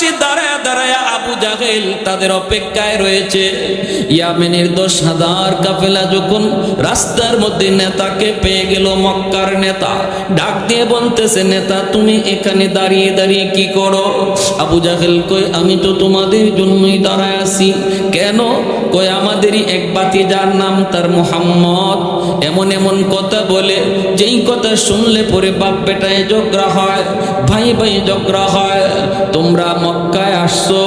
পাশে দাঁড়ায় দাঁড়ায় আবু জাহেল তাদের অপেক্ষায় রয়েছে। ইয়ামেনের দশ হাজার কাফেলা যখন রাস্তার মধ্যে নেতাকে পেয়ে গেল মক্কার নেতা, ডাক দিয়ে বলতেছে, নেতা, তুমি এখানে দাঁড়িয়ে দাঁড়িয়ে কি করো? আবু জাহেল কই আমি তো তোমাদের জন্যই দাঁড়ায় আছি। কেন? কই আমাদেরই এক বাতি যার নাম তার মোহাম্মদ। এমন এমন কথা বলে, যেই কথা শুনলে পরে বাপ বেটায় ঝগড়া হয়, ভাই ভাই ঝগড়া হয়। তোমরা মক্কায় আসছো,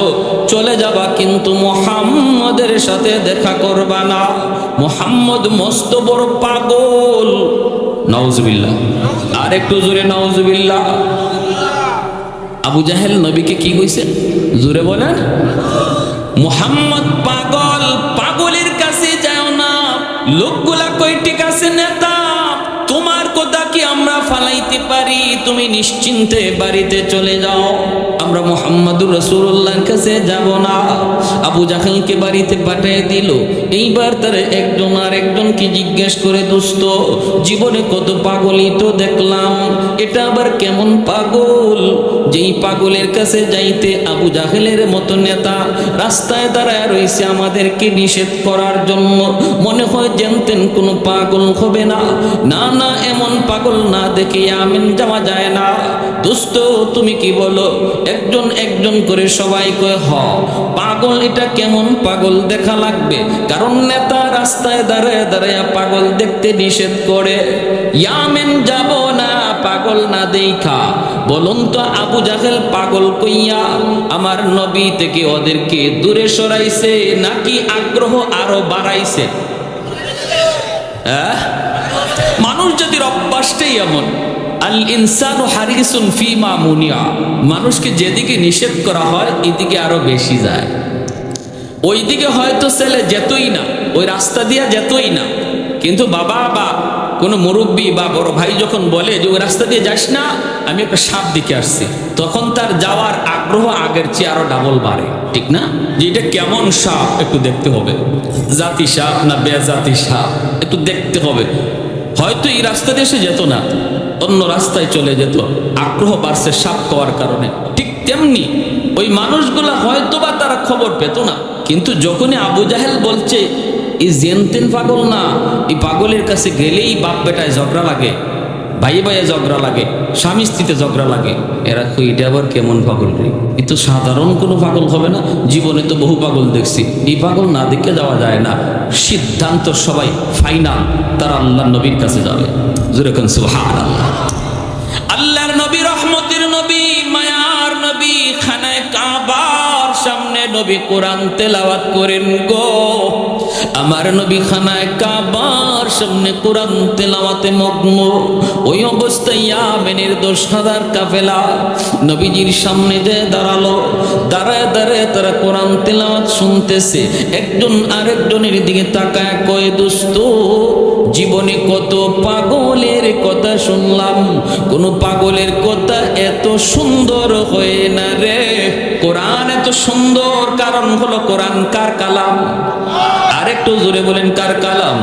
চলে যাবা কিন্তু মোহাম্মদের সাথে দেখা করবা না। মোহাম্মদ মস্ত বড় পাগল। নওজবিল্লা আর একটু জোরে নওজবিল্লা আবু জাহেল নবীকে কি কইছে? জোরে বলেন। মোহাম্মদ পাগল। লোকগুলা কই ঠিক আছে নেতা, তোমার কথা কি আমরা ফালাইতে পারি? তুমি নিশ্চিন্তে বাড়িতে চলে যাও। আমরা মোহাম্মদুর রসুল্লাহর কাছে যাব না। আবু জাহেলকে বাড়িতে পাঠিয়ে দিল। এইবার তার একজন আর একজনকে জিজ্ঞেস করে, দোস্ত, জীবনে কত পাগলই তো দেখলাম। এটা আবার কেমন পাগল? যেই পাগলের কাছে যাইতে আবু জাহেলের মতো নেতা রাস্তায় দাঁড়ায় রয়েছে আমাদেরকে নিষেধ করার জন্য, মনে হয় জানতেন কোনো পাগল হবে না। না না, এমন পাগল না দেখে আমিন যাওয়া যায় না। দোস্ত, তুমি কি বলো? একজন একজন করে সবাই কয়ে, হ, পাগল এটা কেমন পাগল দেখা লাগবে? কারণ নেতা রাস্তায় দাঁড়ায় দাঁড়ায় পাগল দেখতে নিষেধ করে। ইয়ামেন যাব না, পাগল না দেখা বলুন তো আবু জাহেল পাগল কইয়া আমার নবী থেকে ওদেরকে দূরে সরাইছে নাকি আগ্রহ আরও বাড়াইছে? হ্যাঁ? মানুষ যদি অভ্যাসটাই এমন, আল ইনসান ও হারিসুন ফি মুনিয়া। মানুষকে যেদিকে নিষেধ করা হয়, এদিকে আরও বেশি যায়। ওইদিকে হয়তো ছেলে যেতই না, ওই রাস্তা দিয়া যেতই না, কিন্তু বাবা বা কোনো মুরব্বী বা বড় ভাই যখন বলে যে, ওই রাস্তা দিয়ে যাস না, আমি একটা সাপ দিকে আসছি। তখন তার যাওয়ার আগ্রহ আগের চেয়ে আরও ডাবল বাড়ে, ঠিক না? যে, এটা কেমন সাপ? একটু দেখতে হবে। জাতি সাপ না বেজাতি সাপ? একটু দেখতে হবে। হয়তো এই রাস্তা দিয়ে সে যেত না, অন্য রাস্তায় চলে যেত, আগ্রহ বাড়ছে সাপ খাওয়ার কারণে। ঠিক তেমনি ওই মানুষগুলা হয়তো বা তারা খবর পেত না, কিন্তু যখনই আবু জাহেল বলছে এই জেনতেন পাগল না, এই পাগলের কাছে গেলেই বাপ বেটায় ঝগড়া লাগে ভাই ভাইয়ে ঝগড়া লাগে, স্বামী স্ত্রীতে ঝগড়া লাগে। এরা এটা আবার কেমন পাগল রে? এ তো সাধারণ কোনো পাগল হবে না, জীবনে তো বহু পাগল দেখছি। এই পাগল না দেখে যাওয়া যায় না। সিদ্ধান্ত সবাই ফাইনাল তারা আল্লাহ নবীর কাছে যাবে। যেরকম সুহান আল্লাহ আল্লাহর নবী, রহমতের নবী, মায়ার নবী, খানায় কাবার সামনে নবী কোরআন তেলাওয়াত করেন গো। আমার নবী খানায় কাবার সামনে কোরআন তেলাওয়াতে মগ্ন। ওই অবস্থায় ইয়ামেনের দশ হাজার কাফেলা নবীজির সামনে যে দাঁড়াল, দাঁড়ায় দাঁড়ায় তারা কোরআন তেলাওয়াত শুনতেছে। একজন আরেকজনের দিকে তাকায়, কয়ে, দোস্ত, জীবনে কত পাগলের কথা শুনলাম। কোন পাগলের কথা এত সুন্দর হয় না রে। কোরআন এত সুন্দর কারণ হলো কোরআন কার কালাম? আরেকটু জোরে বলেন, কার কালাম?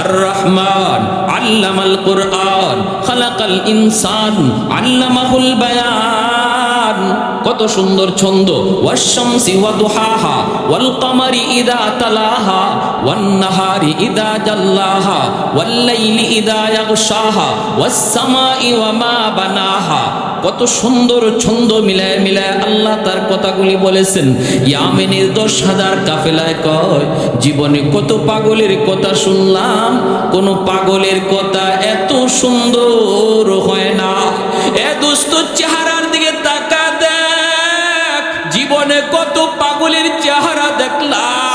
আর রহমান আল্লামাল কোরআন, খালাকাল ইনসান, আল্লামাহুল বায়ান। কত সুন্দর ছন্দ। ওয়াশামসি ওয়া দুহাহা ওয়াল কামারি ইদা তালাহা ওয়ান নাহারি ইদা জাল্লাহা ওয়াল লাইলি ইদা ইয়াগশাহা ওয়াস সামাই ওয়া মা বানাহা। কত সুন্দর ছন্দ মিলায় মিলায় আল্লাহ তার কথাগুলি বলেছেন। ইয়ামেনের দশ হাজার কাফেলায় কয়, জীবনে কত পাগলের কথা শুনলাম, কোন পাগলের কথা এত সুন্দর হয় না। এ দুস্থ চেহারার দিকে তাকা দেখ, জীবনে কত পাগলের চেহারা দেখলাম।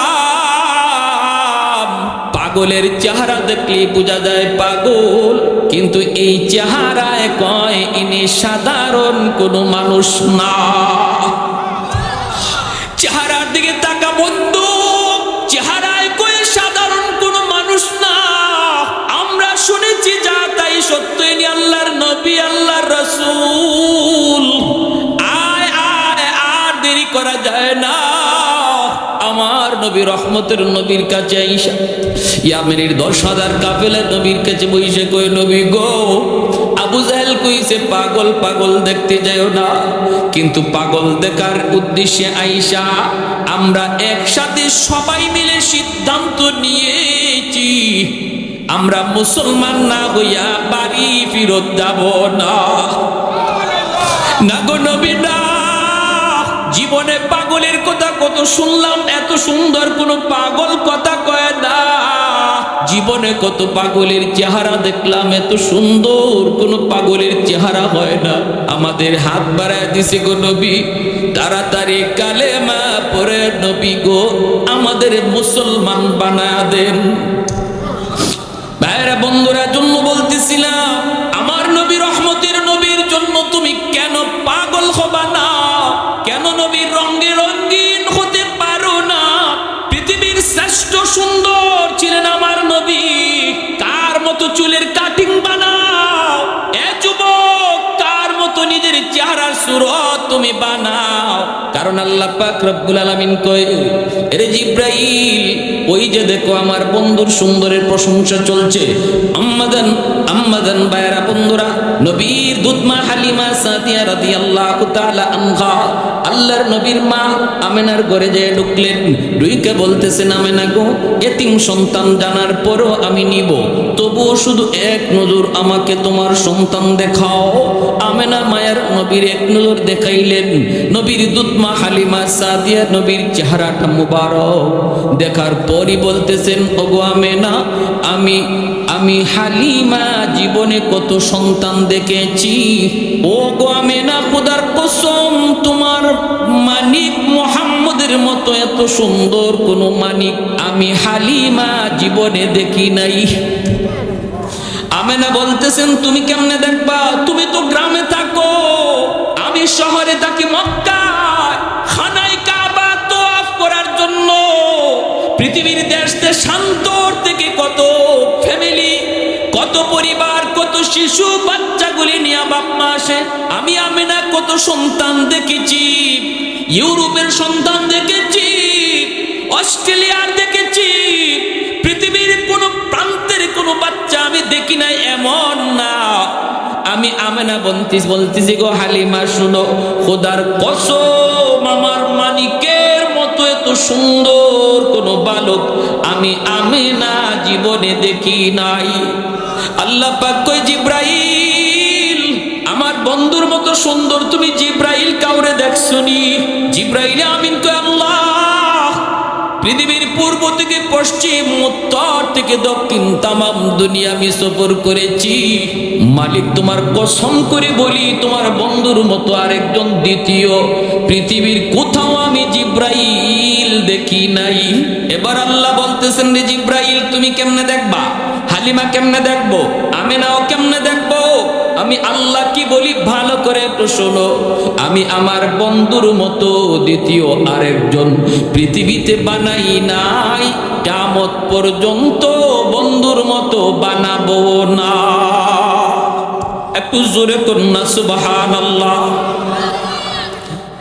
পাগলের চেহারা দেখলে বোঝা যায় পাগল। কিন্তু এই চেহারায় কয়, ইনি সাধারণ কোনো মানুষ না। চেহারার দিকে তাকা বন্ধু, চেহারায় কয়ে, সাধারণ কোনো মানুষ না। আমরা শুনেছি যা, তাই সত্য, ইনি আল্লাহর নবী, আল্লাহর রসুল। আয় আয়, আর দেরি করা যায় না। নবী রহমতের নবীর কাছে আইসা ইয়ামেনের দশ হাজার কাফেলা নবীর কাছে বইসে কই নবী গো, আবু জাহেল কইছে, পাগল পাগল দেখতে যাও না। কিন্তু পাগল দেখার উদ্দেশ্যে আইসা, আমরা একসাথে সবাই মিলে সিদ্ধান্ত নিয়েছি, আমরা মুসলমান না হইয়া বাড়ি ফিরত যাব না। না গো নবী, না। জীবনে পাগলের কথা কত শুনলাম, এত সুন্দর কোন পাগল কথা কয় না। জীবনে কত পাগলের চেহারা দেখলাম, এত সুন্দর কোন পাগলের চেহারা হয় না। আমাদের হাত বাড়ায় দিছে গো নবী, তাড়াতাড়ি কালেমা পরে নবী গো, আমাদের মুসলমান বানায় দেন। ভাইরা বন্ধুরা, জন্য বলতেছিলাম সুরত তুমি বানাও। কারণ আল্লাহ পাক রব্বুল আলামিন কয়, এরে জিব্রাইল, ওই যে দেখো আমার বন্ধুর সুন্দরের প্রশংসা চলছে। আম্মাদান আম্মাদান বায়রা বন্ধুরা, নবীর দুধমা হালিমা সাদিয়া রাদিয়াল্লাহু তাআলা আনহা, আল্লাহর নবীর মা আমেনার ঘরে যেয়ে ঢুকলেন ডুইকে বলতেছেন, আমেনা গো, এতিম সন্তান জানার পরও আমি নিব। তবুও শুধু এক নজর আমাকে তোমার সন্তান দেখাও। আমেনা মায়ের নবীর এক নজর দেখাইলেন নবীর দুধমা হালিমা সাদিয়া নবীর চেহারাটা মুবারক। দেখার পরই বলতেছেন, ওগো আমেনা, আমি আমি হালিমা জীবনে কত সন্তান দেখেছি। ও গো আমেনা, খুদার কসম, তোমার মানিক মোহাম্মদের মতো এত সুন্দর কোন মানিক আমি হালিমা জীবনে দেখি নাই। আমেনা বলতেছেন, তুমি কেমনে দেখবা? তুমি তো গ্রামে থাকো। আমি শহরে থাকি মক্কায়, খানায় কাবা করার জন্য পৃথিবীর থেকে কত ফ্যামিলি কত পরিবার, কত শিশু, বাচ্চাগুলি নিয়ে বাপ্পা আসে। আমি আমিনা কত সন্তান দেখেছি, ইউরোপের সন্তান দেখেছি, অস্ট্রেলিয়ার দেখেছি আমি আমেনা বন্তিস বলতেছি, গো হালিমা, শুনো, খোদার কসম আমার মানিকের মতো এত সুন্দর কোন বালক আমি আমেনা জীবনে দেখি নাই। আল্লাহ পাক কই জিব্রাইল, আমার বন্ধুর মতো সুন্দর, তুমি জিব্রাইল কাউরে দেখছনি জিব্রাইল আমিন পৃথিবীর পূর্ব থেকে পশ্চিম, উত্তর থেকে দক্ষিণ তামাম দুনিয়া আমি সফর করেছি। মালিক তোমার কসম করে বলি, তোমার বন্ধুর মতো আরেকজন দ্বিতীয়। পৃথিবীর কোথাও আমি জিব্রাইল দেখি নাই। এবার আল্লাহ বলতেছেন রে জিব্রাইল, তুমি কেমনে দেখবা? হালিমা কেমনে দেখব? আমি আমিনাও কেমনে দেখব? আমি আল্লাহ বলি, ভালো করে একটু শোনো। আমি আমার বন্ধুর মতো দ্বিতীয় আরেকজন। পৃথিবীতে বানাই নাই কামত পর্যন্ত বন্ধুর মতো বানাবো না। একটু জোরে কন্যা সুবাহান আল্লাহ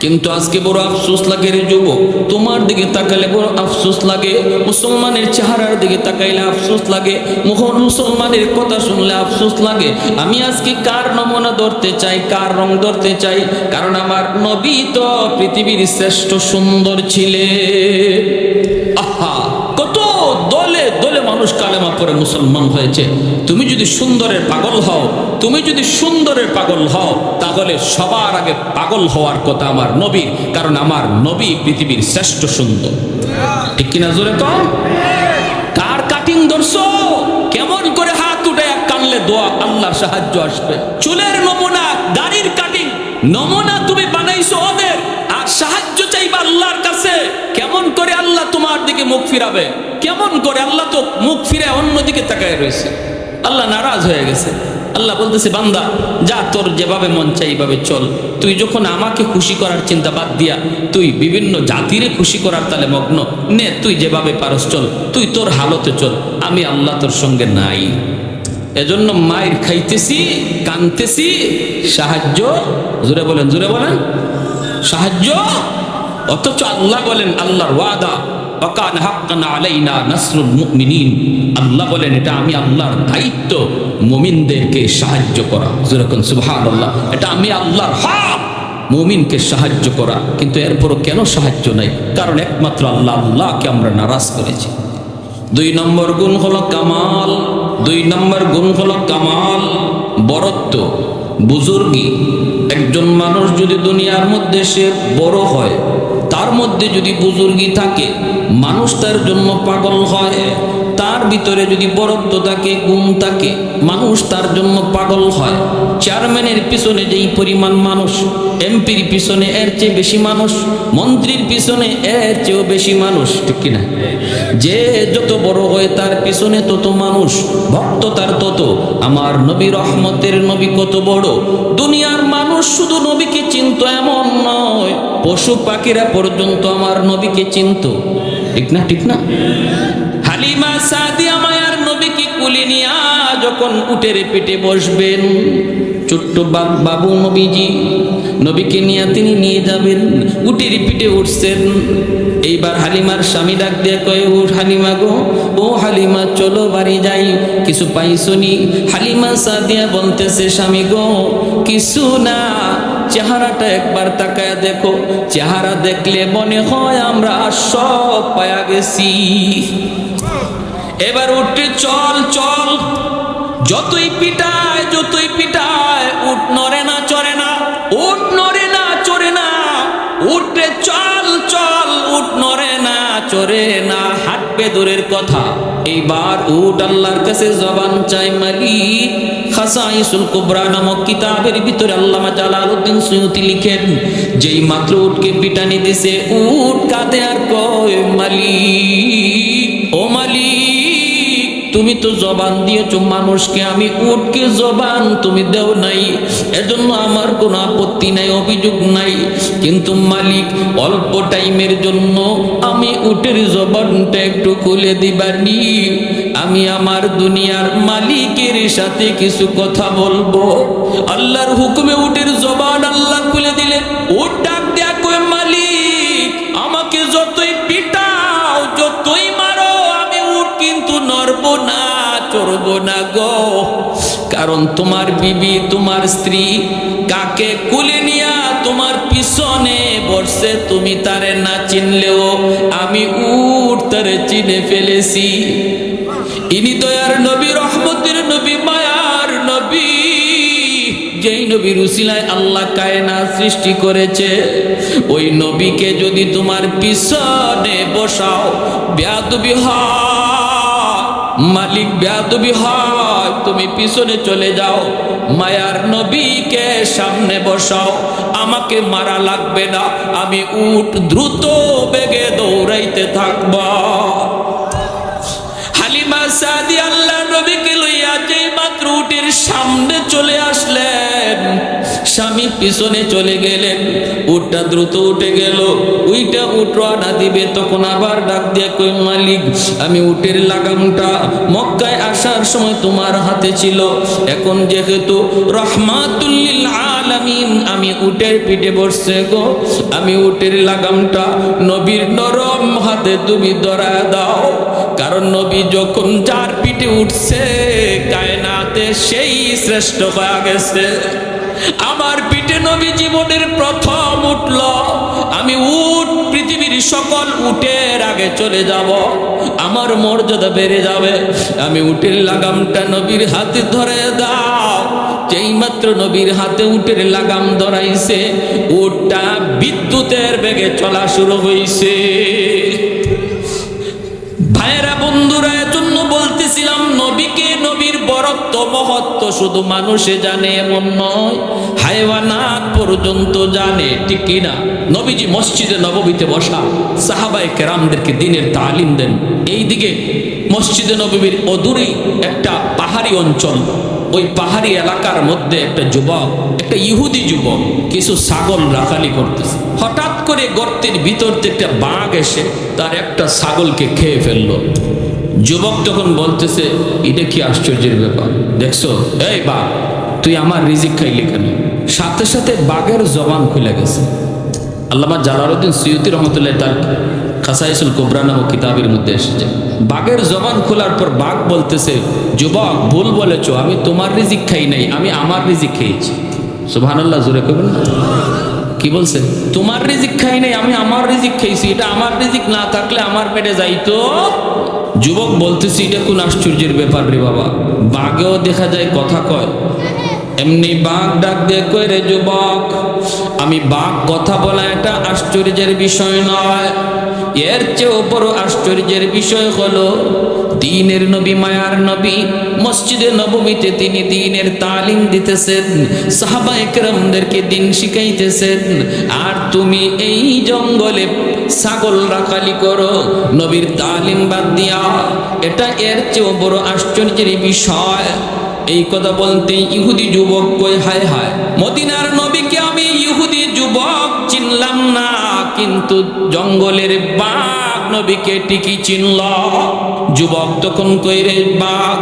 কিন্তু আজকে বড় আফসোস লাগে রে যুবক, তোমার দিকে তাকালে বড় আফসোস লাগে, মুসলমানের চেহারার দিকে তাকাইলে আফসোস লাগে মোহন মুসলমানের কথা শুনলে আফসোস লাগে। আমি আজকে কার নমুনা ধরতে চাই, কার রং ধরতে চাই? কারণ আমার নবী তো পৃথিবীর শ্রেষ্ঠ সুন্দর ছিলে আহা! মানুষ কালেমা পরে মুসলমান হয়েছে। তুমি যদি সুন্দরের পাগল হও, তুমি যদি সুন্দরের পাগল হও, তাহলে সবার আগে পাগল হওয়ার কথা আমার নবীর, কারণ আমার নবী পৃথিবীর শ্রেষ্ঠ সুন্দর। ঠিক কিনা জোরে কম? কার কাটিং ধরছো? কেমন করে হাত উঠে কানলে দোয়া, আল্লাহর সাহায্য আসবে। চুলের নমুনা, দাড়ির কাটিং নমুনা তুমি বানাইছো ওদের, আর সাহায্য চাইবা আল্লাহর কাছে। কেমন করে আল্লাহ তোমার দিকে মুখ ফিরাবে? কেমন করে আল্লাহ তো মুখ ফিরে অন্যদিকে তাকায় রয়েছে। আল্লাহ নারাজ হয়ে গেছে। আল্লাহ বলতেছে, বান্দা, যা তোর যেভাবে মন চাই এইভাবে চল। তুই যখন আমাকে খুশি করার চিন্তা বাদ দিয়া, তুই বিভিন্ন জাতিরে খুশি করার তালে মগ্ন। নে, তুই যেভাবে পারস চল। তুই তোর হালতে চল। আমি আল্লাহ তোর সঙ্গে নাই। এজন্য মায়ের খাইতেছি, কানতেছি, সাহায্য, জোরে বলেন জোরে বলেন, সাহায্য। অথচ আল্লাহ বলেন, আল্লাহর ওয়াদা ওয়াকান হাক্কান আলাইনা নাসরুল মুমিনিন। আল্লাহ বলেন, এটা আমি আল্লাহর দায়িত্ব মুমিনদেরকে সাহায্য করা। যেরকম সুবহানাল্লাহ। এটা আমি আল্লাহর হক মুমিনকে সাহায্য করা। কিন্তু এরপরও কেন সাহায্য নাই? কারণ একমাত্র আল্লাহ, আল্লাহকে আমরা নারাজ করেছি। দুই নম্বর গুণ হলো কামাল। দুই নম্বর গুণ হলো কামাল, বরত্ব। বুজুর্গি, একজন মানুষ যদি দুনিয়ার মধ্যে সে বড় হয় মধ্যে যদি বুজুর্গি থাকে, মানুষ তার জন্য পাগল হয়, তার ভিতরে যদি বরত্ব থাকে গুণ থাকে, মানুষ তার জন্য পাগল হয়। চেয়ারম্যানের পিছনে যেই পরিমাণ মানুষ, এমপির পিছনে এর চেয়ে বেশি মানুষ, মন্ত্রীর পিছনে এর চেয়েও বেশি মানুষ, ঠিক কিনা? যে যত বড় হয় তার পিছনে তত মানুষ, ভক্ত তার তত। আমার নবী রহমতের নবী কত বড়, দুনিয়ার মানুষ শুধু নবীকে চিনত, এমন নয়। পশু পাখিরা পর্যন্ত আমার নবীকে চিনত। ঠিক না ঠিক না? হালিমা সাদিয়া মায়ার নবীকে কুলি নিয়া যখন উটের পেটে বসবেন, ছোট্ট বাবু নবীজি নবীকে নিয়ে তিনি নিয়ে যাবেন। উটের পিঠে উঠছেন। এইবার হালিমার স্বামী ডাক দিয়ে কয়ে ও হালিমা গো, ও হালিমা, চলো বাড়ি যাই। কিছু পাইছনি হালিমা সাদিয়া বলতেছে স্বামী গো, কিছু না, চেহারাটা একবার তাকায় দেখো। চেহারা দেখলে মনে হয় আমরা সব পায়া গেছি। এবার উঠে, চল চল, যতই পিটায় যতই পিটায় দূরের কথা। এইবার উট আল্লাহর কাছে জবান চাই মালিক খাসাইসুল কুবরা নামক কিতাবের ভিতরে আল্লামা জালালউদ্দিন সুয়ুতি লিখেন, যেই মাত্র উটকে পিটানি দিছে উঠ কাঁদে আর কয় মালিক তুমি তো জবান দিয়েছ, মানুষকে আমি উঠকে জবান তুমি দেও নাই। এজন্য আমার কোনো আপত্তি নাই, অভিযোগ নাই। কিন্তু মালিক, অল্প টাইমের জন্য আমি উটের জবানটা একটু খুলে দিবানি। আমি আমার দুনিয়ার মালিকের সাথে কিছু কথা বলব। আল্লাহর হুকুমে উটের জবান আল্লাহ খুলে দিলেন। উট চড়ব না গো। কারণ তোমার বিবি, তোমার স্ত্রী কাকে কুলে নিয়া তোমার পিছনে বসছে, তুমি তারে না চিনলেও আমি উঠ তারে চিনে ফেলেছি। ইনি দয়ার নবী, রহমতের নবী, মায়ার নবী। যেই নবীর উসিলায় আল্লাহ কায়না সৃষ্টি করেছে, ওই নবীকে যদি তোমার পিছনে বসাও, ব্যাদবি হয়। মালিক বেদবি হয়, তুমি পিছনে চলে যাও, মায়ার নবীকে সামনে বসাও, আমাকে মারা লাগবে না, আমি উঠ দ্রুত বেগে দৌড়াইতে থাকবা। সামনে চলে আসলেন। স্বামী পিছনে চলে গেলেন। উটটা দ্রুত উঠে গেল। উইটা উঠ আনা দিবে, তখন আবার ডাক দিয়ে কই মালিক, আমি উটের লাগামটা মক্কায় আসার সময় তোমার হাতে ছিল। এখন যেহেতু রহমাতুল্লিল আলামিন, আমি উটের পিঠে বসছে গো। আমি উটের লাগামটা নবীর নরম হাতে তুমি ধরা দাও। কারণ নবী যখন যার পিঠে উঠছে, কায়নাতে সেই শ্রেষ্ঠ হয়ে গেছে। আমার পিঠে নবী জীবনের প্রথম উঠল। আমি উঠ পৃথিবীর সকল উটের আগে চলে যাব। আমার মর্যাদা বেড়ে যাবে। আমি উটের লাগামটা নবীর হাতে ধরে দাও। যেই মাত্র নবীর হাতে উটের লাগাম ধরাইছে, উটটা বিদ্যুতের বেগে চলা শুরু হয়েছে ভাইয়েরা, বন্ধুরা, এজন্য বলতেছিলাম, নবীকে নবীর বরত্ব, মহত্ব শুধু মানুষে জানে, এমন নয় হাইওয়ানাত পর্যন্ত জানে, ঠিক কিনা নবীজি মসজিদে নববীতে বসা সাহাবাই কেরামদেরকে দিনের তালিম দেন। এই দিকে মসজিদে নবীর অদূরেই একটা পাহাড়ি অঞ্চল ওই পাহাড়ি এলাকার মধ্যে একটা যুবক, একটা ইহুদি যুবক, কিছু ছাগল রাখালি করতেছে। হঠাৎ করে গর্তের ভিতর থেকে একটা বাঘ এসে তার একটা ছাগলকে খেয়ে ফেলল। যুবক তখন বলতেছে, এটা কি আশ্চর্যের ব্যাপার? দেখছ? এই বাঘ, তুই আমার রিজিক খাইলি কেন? সাথে সাথে বাঘের জবান খুলে গেছে। আল্লামা জালালউদ্দিন সৈয়দি রহমতুল্লাহ তার খাসাইসুল কোবরা নামক কিতাবের মধ্যে এসেছে। বাঘের জবান খোলার পর বাঘ বলতেছে, যুবক, ভুল বলেছ, আমি তোমার রিজিক খাই নাই, আমি আমার রিজিক খেয়েছি। সুবহানাল্লাহ, জোরে কবেন কি বলছে? তোমার রিজিক খাই নাই, আমি আমার রিজিক খেয়েছি, এটা আমার রিজিক না থাকলে আমার পেটে যাইতো? যুবক বলতেছি, এটা কোন আশ্চর্যের ব্যাপার রে বাবা? বাঘেও দেখা যায়, কথা কয়, এমনি বাঘ ডাক দিয়ে কই রে যুবক, আমি বাঘ কথা বলা এটা আশ্চর্যের বিষয় নয়। এর চেয়েও বড় আশ্চর্যের বিষয় হলো, দিনের নবী, মায়ার নবী, মসজিদে নবমীতে তিনি দিনের তালিম দিতেছেন, সাহাবা একরামদেরকে দিন শিখাইতেছেন, আর তুমি এই জঙ্গলে ছাগল রাখালি করো, নবীর তালিম বাদ দিয়া। এটা এর চেয়েও বড় আশ্চর্যের বিষয়। এই কথা বলতে ইহুদি যুবক কই, হায় হায়। মদিনার নবীকে আমি ইহুদি যুবক চিনলাম কিন্তু জঙ্গলের বাঘ নবীকে টিকি চিনল। যুবক তখন কইরে বাঘ,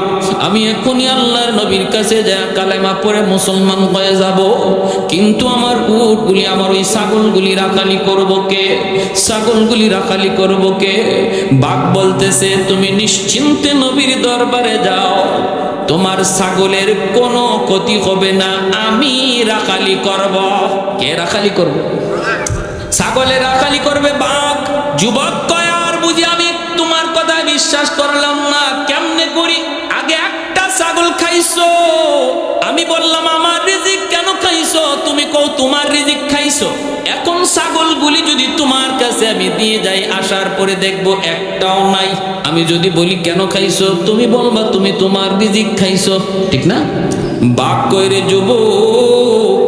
আমি এখনই আল্লাহর নবীর কাছে যা কালেমা পরে মুসলমান হয়ে যাব। কিন্তু আমার উটগুলি, আমার ওই ছাগলগুলি রাখালি করব কে? ছাগলগুলি রাখালি করব কে? বাঘ বলতেছে, তুমি নিশ্চিন্তে নবীর দরবারে যাও। তোমার ছাগলের কোনো ক্ষতি হবে না, আমি রাখালি করব। কে রাখালি করব? ছাগলে রাখালি করবে বাঘ। যুবক কয়, আর বুঝি আমি তোমার কথা বিশ্বাস করলাম না। কেমনে করি? আগে একটা ছাগল খাইছো। আমি বললাম, আমার রিজিক কেন খাইছো? তুমি কও, তোমার রিজিক খাইছো? এখন ছাগলগুলি যদি তোমার কাছে আমি দিয়ে যাই, আসার পরে দেখব একটাও নাই। আমি যদি বলি, কেন খাইছো? তুমি বলবা, তুমি তোমার রিজিক খাইছো। ঠিক না? বাঘ কইরে যুবক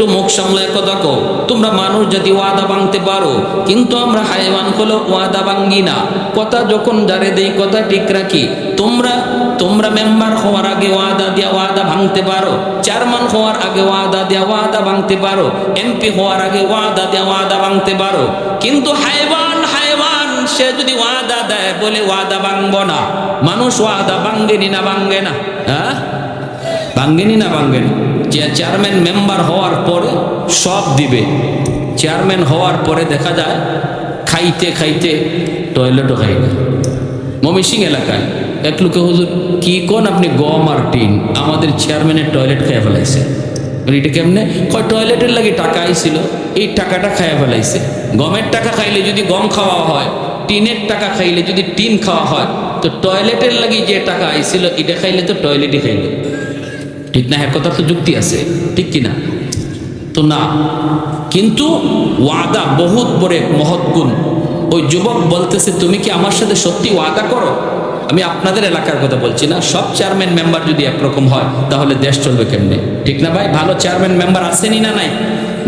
একটু মুখ সামলায় কথা কও। তোমরা মানুষ যদি ওয়াদা ভাঙতে পারো, কিন্তু আমরা হাইওয়ান হলো ওয়াদা ভাঙ্গি না। কথা যখন যারে দেই, কথা ঠিক রাখি। তোমরা তোমরা মেম্বার হওয়ার আগে ওয়াদা দিয়া ওয়াদা ভাঙতে পারো। চেয়ারম্যান হওয়ার আগে ওয়াদা দিয়া ওয়াদা ভাঙতে পারো। এমপি হওয়ার আগে ওয়াদা দিয়া ওয়াদা ভাঙতে পারো। কিন্তু হাইওয়ান হাইওয়ান, সে যদি ওয়াদা দেয়, বলে ওয়াদা ভাঙবো না। মানুষ ওয়াদা ভাঙ্গেনি না, ভাঙ্গে না। হ্যাঁ? ভাঙ্গেনি না ভাঙ্গেনি? যে চেয়ারম্যান মেম্বার হওয়ার পরে সব দিবে। চেয়ারম্যান হওয়ার পরে দেখা যায়, খাইতে খাইতে টয়লেটও খাই না। মমিসিং এলাকায় এক লোকে, হুজুর, কি কোন আপনি গম আর টিন? আমাদের চেয়ারম্যানের টয়লেট খেয়ে ফেলাইছে। এটা কেমনে? কয় টয়লেটের লাগে টাকা আইছিল, এই টাকাটা খাইয়া ফেলাইছে। গমের টাকা খাইলে যদি গম খাওয়া হয়, টিনের টাকা খাইলে যদি টিন খাওয়া হয়, তো টয়লেটের লাগে যে টাকা আইছিল, এটা খাইলে তো টয়লেটই খাইলো। ঠিক না? এক কথা তো যুক্তি আছে। ঠিক কি না তো না। কিন্তু ওয়াদা বহুত বড় এক মহৎ গুণ। ওই যুবক বলতেছে, তুমি কি আমার সাথে সত্যি ওয়াদা করো? আমি আপনাদের এলাকার কথা বলছি না। সব চেয়ারম্যান মেম্বার যদি একরকম হয়, তাহলে দেশ চলবে কেমনে? ঠিক না ভাই? ভালো চেয়ারম্যান মেম্বার আসেনি না নাই?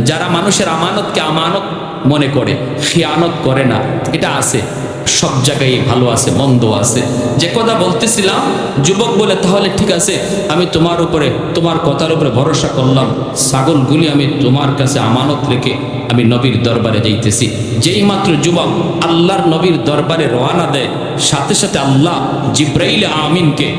যারা মানুষের আমানতকে আমানত মনে করে, খেয়ানত করে না, এটা আছে। সব জায়গায় ভালো আছে, মন্দ আছে। যে কথা বলতেছিলাম, যুবক বলে, তাহলে ঠিক আছে, আমি তোমার উপরে, তোমার কথার উপরে ভরসা করলাম। ছাগলগুলি আমি তোমার কাছে আমানত রেখে আমি নবীর দরবারে যাইতেছি। যেই মাত্র যুবক আল্লাহর নবীর দরবারে রওয়ানা দেয়, সাথে সাথে আল্লাহ জিব্রাইল আমিনকে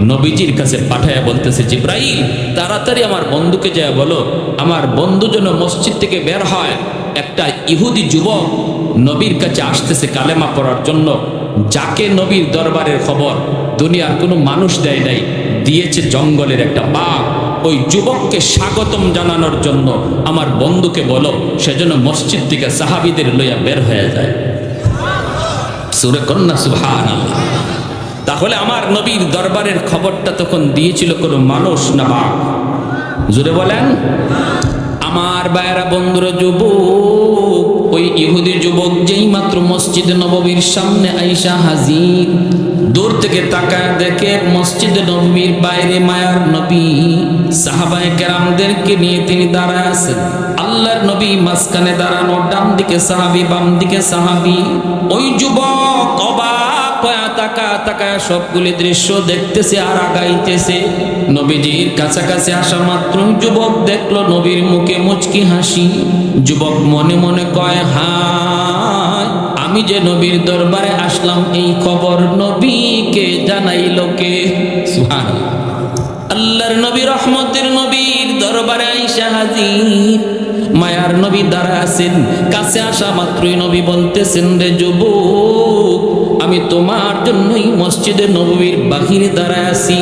নবীজির কাছে পাঠায়া বলতেছে, জিব্রাইল, তাড়াতাড়ি আমার বন্ধুকে যায় বলো। আমার বন্ধু যেন মসজিদ থেকে বের হয়। একটা ইহুদি যুবক নবীর কাছে আসতেছে কালেমা পড়ার জন্য। যাকে নবীর দরবারের খবর দুনিয়ার কোনো মানুষ দেয় নাই, দিয়েছে জঙ্গলের একটা বাঘ। ওই যুবককে স্বাগতম জানানোর জন্য আমার বন্ধুকে বলো সেজন্য মসজিদ থেকে সাহাবিদের লইয়া বের হয়ে যায়। সুহান তাহলে আমার নবীর দরবারের খবরটা তখন দিয়েছিল কোনো মানুষ না বাঘ? জুড়ে বলেন। আমার বায়রা বন্ধুরা, যুবক ওই ইহুদি যুবক যেই মাত্র মসজিদ নববীর সামনে আইসা হাজির। দূর থেকে তাকায় দেখে মসজিদ নবীর বাইরে মায়ার নবী। সাহাবায় কেরামদেরকে নিয়ে তিনি দাঁড়ায় আছেন। আল্লাহর নবী মাঝখানে দাঁড়ানো ডান দিকে সাহাবি বাম দিকে সাহাবি। ওই যুবক তাকা তাকা সবগুলি দৃশ্য দেখতেছে আর আগাইতেছে। নবীজির কাছাকাছি আসা মাত্র যুবক দেখল, নবীর মুখে মুচকি হাসি। যুবক মনে মনে কয়, হায়, আমি যে নবীর দরবারে আসলাম, এই খবর নবীকে জানাইল কে? সুহান আল্লাহর নবী, রহমতের নবীর দরবারে আইসা হাজির। মায়ার নবী দ্বারা আছেন, কাছে আসা মাত্রই নবী বলতেছেন, রে যুবক, আমি তোমার জন্যই মসজিদে নবীর বাহিরে দাঁড়ায় আছি।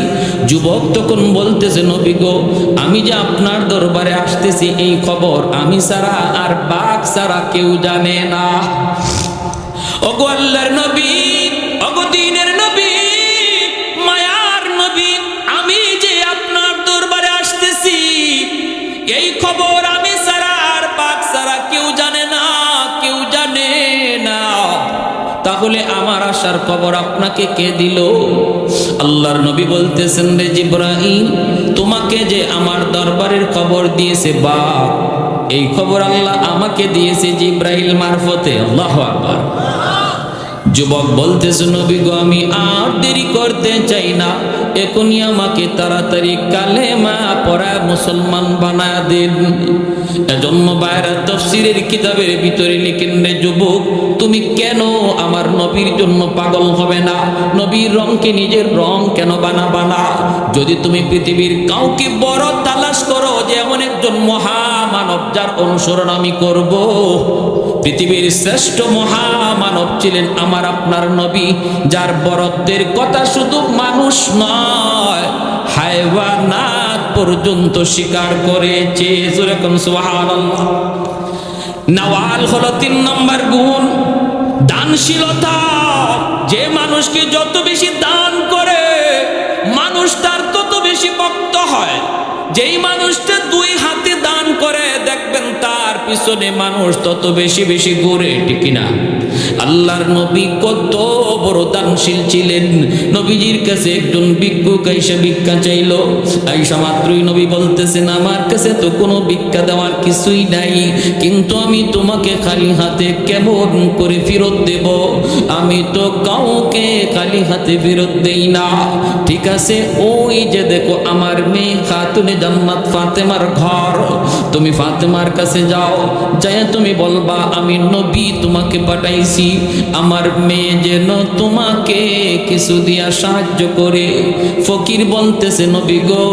যুবক তখন বলতেছে, নবী গো, আমি যে আপনার দরবারে আসতেছি, এই খবর আমি ছাড়া আর বাঘ ছাড়া কেউ জানে না। ওগো আল্লাহর নবী তাহলে আমার আসার খবর আপনাকে কে দিল? আল্লাহর নবী বলতেছেন, রে জিব্রাহিম তোমাকে যে আমার দরবারের খবর দিয়েছে, বাপ, এই খবর আল্লাহ আমাকে দিয়েছে জিব্রাহিল মারফতে। আল্লাহ আকবার। যুবক বলতেছে, নবী গো, আমি আর দেরি করতে চাই না। এখনই আমাকে তাড়াতাড়ি কালেমা পড়া মুসলমান বানা দেন। এজন্য বাইরা তফসিরের কিতাবের ভিতরে লিখেন, রে যুবক, তুমি কেন আমার নবীর জন্য পাগল হবে না? নবীর রংকে নিজের রং কেন বানা বানা যদি তুমি পৃথিবীর কাউকে বড় তালাশ করো যে এমন একজন মহামানব যার অনুসরণ আমি করব। পৃথিবীর শ্রেষ্ঠ মহামানব ছিলেন আমার আপনার নবী, যার বরত্বের কথা শুধু মানুষ নয়, হায়ওয়ানাত পর্যন্ত স্বীকার করেছে। যেরকম সুবহানাল্লাহ। নওয়াল হলো তিন নম্বর গুণ, দানশীলতা। যে মানুষকে যত বেশি দান করে, মানুষ তার তত বেশি ভক্ত হয়। যেই মানুষটা পিছনে মানুষ তত বেশি বেশি ঘুরে, ঠিক না আল্লাহর নবী কত বড় দানশীল ছিলেন। নবীজির কাছে একজন ভিক্ষুক আইসা ভিক্ষা চাইলো। আইসা মাত্রই নবী বলতেছেন, আমার কাছে তো কোনো ভিক্ষা দেওয়ার কিছুই নাই, কিন্তু আমি তোমাকে খালি হাতে কেমন করে ফেরত দেব? আমি তো কাউকে খালি হাতে ফেরত দেই না। ঠিক আছে, ওই যে দেখো আমার মেয়ে খাতুনে জান্নাত ফাতেমার ঘর। তুমি ফাতেমার কাছে যাও যাই তুমি বলবা, আমি নবী তোমাকে পাঠাইছি। আমার মেয়ে যেন তোমাকে কিছু দিয়া সাহায্য করে। ফকির বলতেছে, নবী গো,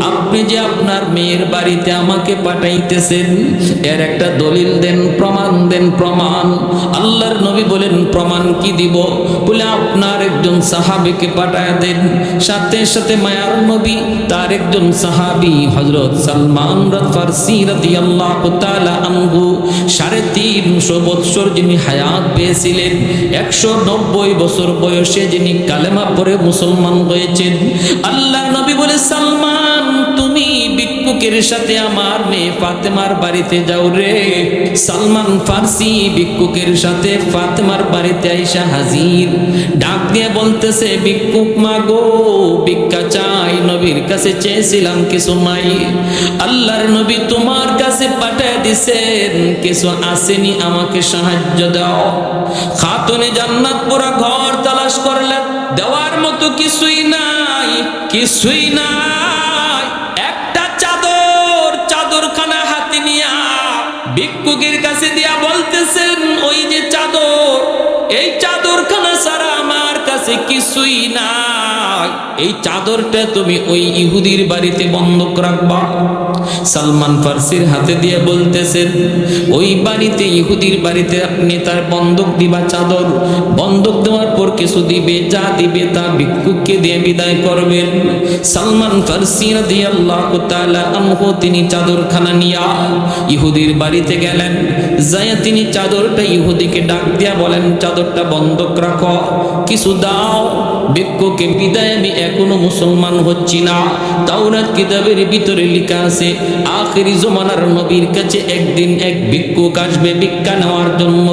আপনি যে আপনার মেয়ের বাড়িতে আমাকে পাঠাইতেছেন, এর একটা দলিল দেন, প্রমাণ দেন, প্রমাণ। আল্লাহর নবী বলেন, প্রমাণ কি দিব? বলে, আপনার একজন সাহাবিকে পাঠায় দেন। সাথে সাথে মায়ার নবী, তার একজন সাহাবি হজরত সালমান ফার্সি রাদিয়াল্লাহু তাআলা সাড়ে তিনশো বৎসর যিনি হায়াত পেয়েছিলেন, একশো নব্বই বছর বয়সে যিনি কালেমা পরে মুসলমান হয়েছেন। আল্লাহ নবী বলে, সালমান, তুমি সাথে আমার মেয়ে ফাতেমার বাড়িতে যাও রে। সালমান ফার্সি ভিক্ষুকের সাথে ফাতেমার বাড়িতে আইসা হাজির। ডাক দিয়ে বলতেছে, ভিক্ষুক মাগো ভিক্ষা চাই নবীর কাছে চেয়েছিলাম কিছু নাই আল্লাহর নবী তোমার কাছে পাঠিয়ে দিছেন, কিছু আসেনি আমাকে সাহায্য দাও। খাতুনে জান্নাত পুরা ঘর তালাশ করলেন দেওয়ার মতো কিছুই নাই কিছুই নাই। একটা চাদর, চাদরখানা হাতে নিয়া ভিক্ষুকের কাছে দিয়া বলতেছেন, ওই যে চাদর, এই চাদরখানা ছাড়া আমার কাছে কিছুই নাই। এই চাদরটা তুমি ওই ইহুদির বাড়িতে বন্ধক রাখবা। সালমান ফার্সির হাতে দিয়ে বলতেছেন, ওই বাড়িতে, ইহুদির বাড়িতে আপনি তার বন্ধক দিবা চাদর। বন্ধক দেওয়ার পর কিছু দিবে, যা দিবে তা ভিক্ষুককে দিয়ে বিদায় করবেন। সালমান ফার্সি রাদিয়াল্লাহু তাআলা আনহু তিনি চাদরখানা নিয়া ইহুদির বাড়িতে গেলেন। যায়া তিনি চাদরটা ইহুদিকে ডাক দিয়া বলেন, চাদরটা বন্ধক রাখো, কিছু দাও ভিক্ষুকে বিদায় আমি এখনও মুসলমান হচ্ছি না। তাওরাত কিতাবের ভিতরে লেখা আছে, আখেরি জমানার নবীর কাছে একদিন এক ভিক্ষুক আসবে ভিক্ষা নেওয়ার জন্য।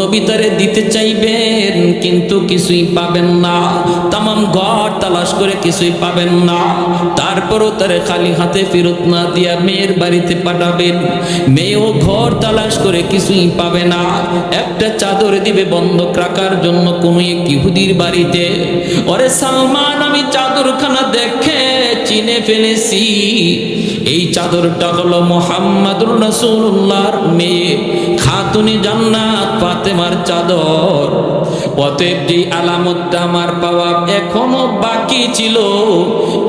নবী তারে দিতে চাইবেন, কিন্তু কিছুই পাবেন না। তামাম ঘর তালাশ করে কিছুই পাবেন না। তারপরও তারে খালি হাতে ফেরত না দিয়া মেয়ের বাড়িতে পাঠাবেন। মেয়েও ঘর তালাশ করে কিছুই পাবে না। একটা চাদর দিবে বন্ধক রাখার জন্য কোনো এক ইহুদির বাড়িতে। ওরে সালমান, আমি চাদরখানা দেখেছি চিনে ফেলেছি। এই চাদরটা হলো মোহাম্মদুর রাসূলুল্লাহর মেয়ে খাতুনি জান্নাত ফাতেমার চাদর। অতএব যে আলামতটা আমার পাওয়া এখনও বাকি ছিল,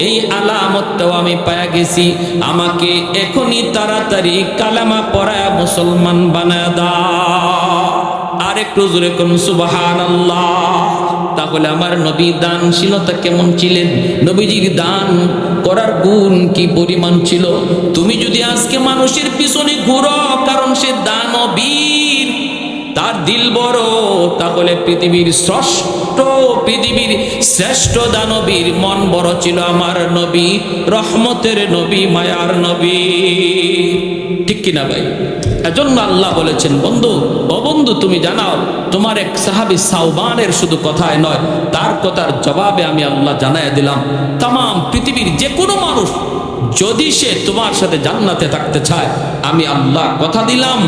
এই আলামতটাও আমি পায়া গেছি। আমাকে এখনই তাড়াতাড়ি কালামা পড়ায় মুসলমান বানায় দাও। আর একটু জোরে কোন সুবাহান তাহলে আমার নবী দানশীলতা কেমন ছিলেন? নবীজির দান করার গুণ কি পরিমাণ ছিল? তুমি যদি আজকে মানুষের পিছনে ঘুরো, কারণ সে দানবীর, তার দিল বড়, তাহলে পৃথিবীর ষষ্ঠ পৃথিবীর শ্রেষ্ঠ দানবীর, মন বড় ছিল আমার নবী, রহমতের নবী, মায়ার নবী। ঠিক কিনা ভাই? এজন্য আল্লাহ বলেছেন, বন্ধু, ও বন্ধু, তুমি জানাও, তোমার এক সাহাবি সাউবানের শুধু কথায় নয়, তার কথার জবাবে আমি আল্লাহ জানাই দিলাম তাম পৃথিবীর যে কোনো মানুষ যদি সে তোমার সাথে জান্নাতে থাকতে চায়, আমি আল্লাহ কথা দিলাম,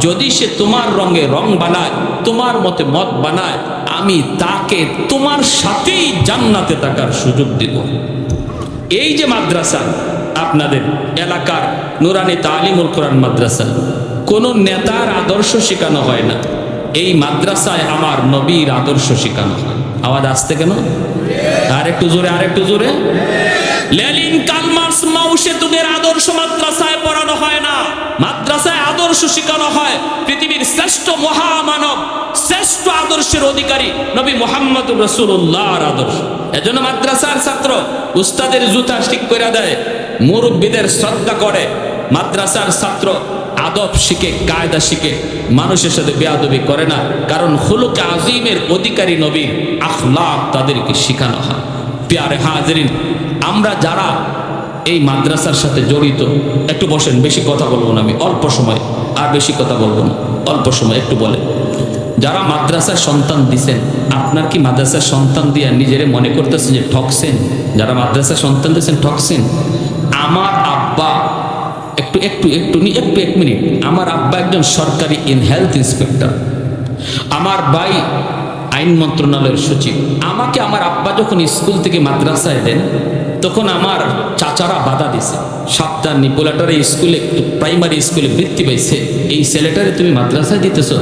যদি সে তোমার রঙে রং বানায়, তোমার মতে মত বানায় আমি তাকে তোমার সাথেই জান্নাতে থাকার সুযোগ দিব। এই যে মাদ্রাসা, আপনাদের এলাকার নুরানি তালিমুল কোরআন মাদ্রাসা, কোনো নেতার আদর্শ শেখানো হয় না। এই মাদ্রাসায় আমার নবীর আদর্শ শেখানো হয়। আওয়াজ আসতে কেন? আর একটু জোরে আর একটু জোরে। লেলিন কালমার্স মাউসেতুদের আদর্শ মাদ্রাসায় পড়ানো হয় না। আদর্শ শেখানো হয়। পৃথিবীর শ্রেষ্ঠ মহামানব, শ্রেষ্ঠ আদর্শের অধিকারী নবী মোহাম্মদ রসুল্লাহর আদর্শ। এজন্য মাদ্রাসার ছাত্র উস্তাদের জুতা ঠিক করে দেয়, মুরব্বীদের শ্রদ্ধা করে। মাদ্রাসার ছাত্র আদব শিখে, কায়দা শিখে, মানুষের সাথে বেয়াদবি করে না। কারণ হুলুকে আজিমের অধিকারী নবীর আখলাক তাদেরকে শিখানো হয়। পেয়ারে হাজরিন, আমরা যারা এই মাদ্রাসার সাথে জড়িত, একটু বসেন, বেশি কথা বলব না আমি, অল্প সময়। আর বেশি কথা বলব না। অল্প সময়, একটু বলে যারা মাদ্রাসার সন্তান দিছেন, আপনার কি মাদ্রাসার সন্তান দিয়ে নিজেরে মনে করতেছেন যে ঠকছেন? যারা মাদ্রাসার সন্তান দিয়েছেন ঠকছেন? আমার আব্বা, একটু একটু একটু নি- একটু এক মিনিট। আমার আব্বা একজন সরকারি ইন হেলথ ইন্সপেক্টর আমার ভাই আইন মন্ত্রণালয়ের সচিব। আমাকে আমার আব্বা যখন স্কুল থেকে মাদ্রাসায় দেন তখন আমার চাচারা বাধা দিছে। সাতটা নিপোলাটারে স্কুলে, প্রাইমারি স্কুলে বৃত্তি পাইছে। এই ছেলেটারে তুমি মাদ্রাসায় দিতেছ?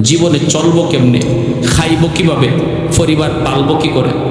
জীবনে চলবো কেমনে? খাইব কীভাবে? পরিবার পালবো কি করে?